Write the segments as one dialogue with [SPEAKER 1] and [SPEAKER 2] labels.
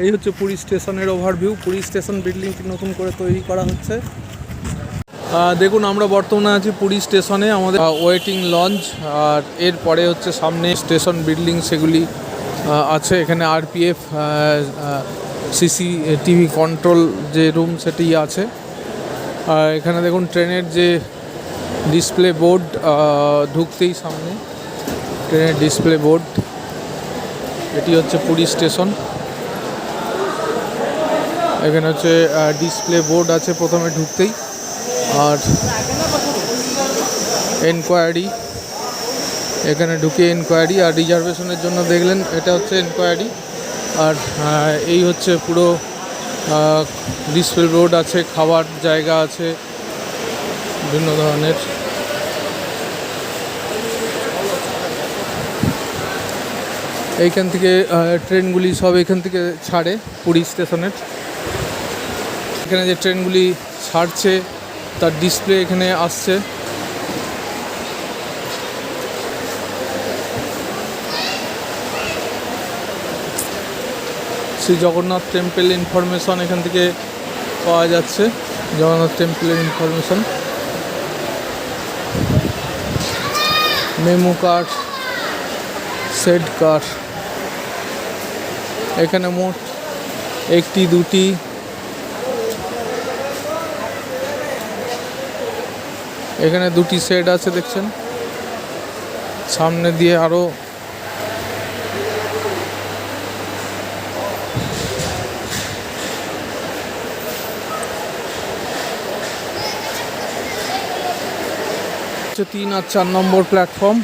[SPEAKER 1] এই হচ্ছে পুরী স্টেশনের ওভারভিউ পুরী স্টেশন বিল্ডিংটি নতুন করে তৈরি করা হচ্ছে। দেখুন, আমরা বর্তমানে আছি পুরী স্টেশনে। আমাদের ওয়েটিং লঞ্চ আর এরপরে হচ্ছে সামনে স্টেশন বিল্ডিং সেগুলি আছে। এখানে আরপিএফ সিসি টিভি কন্ট্রোল যে রুম সেটি আছে। আর এখানে দেখুন, ট্রেনের যে ডিসপ্লে বোর্ড ঢুকতেই সামনে ট্রেনের ডিসপ্লে বোর্ড এটি হচ্ছে পুরী স্টেশন। এখানে হচ্ছে ডিসপ্লে বোর্ড আছে প্রথমে ঢুকতেই। আর এনকোয়ারি এখানে ঢুকে এনকোয়ারি আর রিজার্ভেশনের জন্য দেখলেন, এটা হচ্ছে এনকোয়ারি আর এই হচ্ছে পুরো ডিসপ্লে বোর্ড আছে খাবার জায়গা আছে, বিভিন্ন ধরনের। এইখান থেকে ট্রেনগুলি সব এখান থেকে ছাড়ে পুরী স্টেশনের। এখানে যে ট্রেনগুলি ছাড়ছে, তার ডিসপ্লে এখানে আসছে। শ্রী জগন্নাথ টেম্পল ইনফরমেশন এখান থেকে পাওয়া যাচ্ছে, জগন্নাথ টেম্পলের ইনফরমেশন মেমো কার্ড সেট কার এখানে মোট একটি, দুটি এখানে দুটি সেট আছে দেখছেন। সামনে দিয়ে হচ্ছে তিন আর চার নম্বর প্ল্যাটফর্ম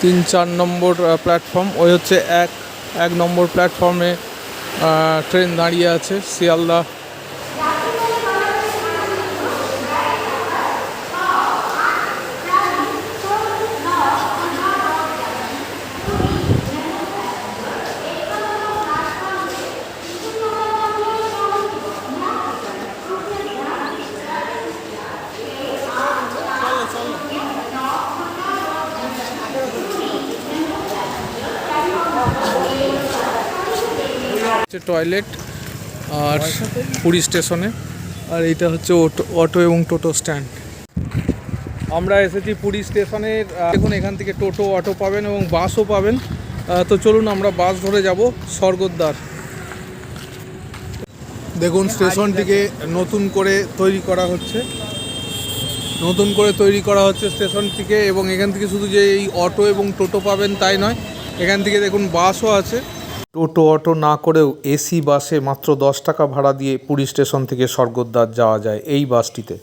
[SPEAKER 1] তিন, চার নম্বর প্ল্যাটফর্ম ওই হচ্ছে এক এক নম্বর প্ল্যাটফর্মে ট্রেন দাঁড়িয়ে আছে, শিয়ালদা। হচ্ছে টয়লেট আর পুরী স্টেশনে। আর এইটা হচ্ছে অটো এবং টোটো স্ট্যান্ড। আমরা এসেছি পুরী স্টেশনের দেখুন এখান থেকে টোটো অটো পাবেন এবং বাসও পাবেন। তো চলুন আমরা বাস ধরে যাব স্বর্গদ্বার। দেখুন স্টেশনটিকে নতুন করে তৈরি করা হচ্ছে। নতুন করে তৈরি করা হচ্ছে স্টেশনটিকে এবং এখান থেকে শুধু যে এই অটো এবং টোটো পাবেন তাই নয় এখান থেকে দেখুন বাসও আছে। টোটো, অটো না করেও এসি বাসে মাত্র দশ টাকা ভাড়া দিয়ে পুরী স্টেশন থেকে স্বর্গদ্বার যাওয়া যায় এই বাসটিতে।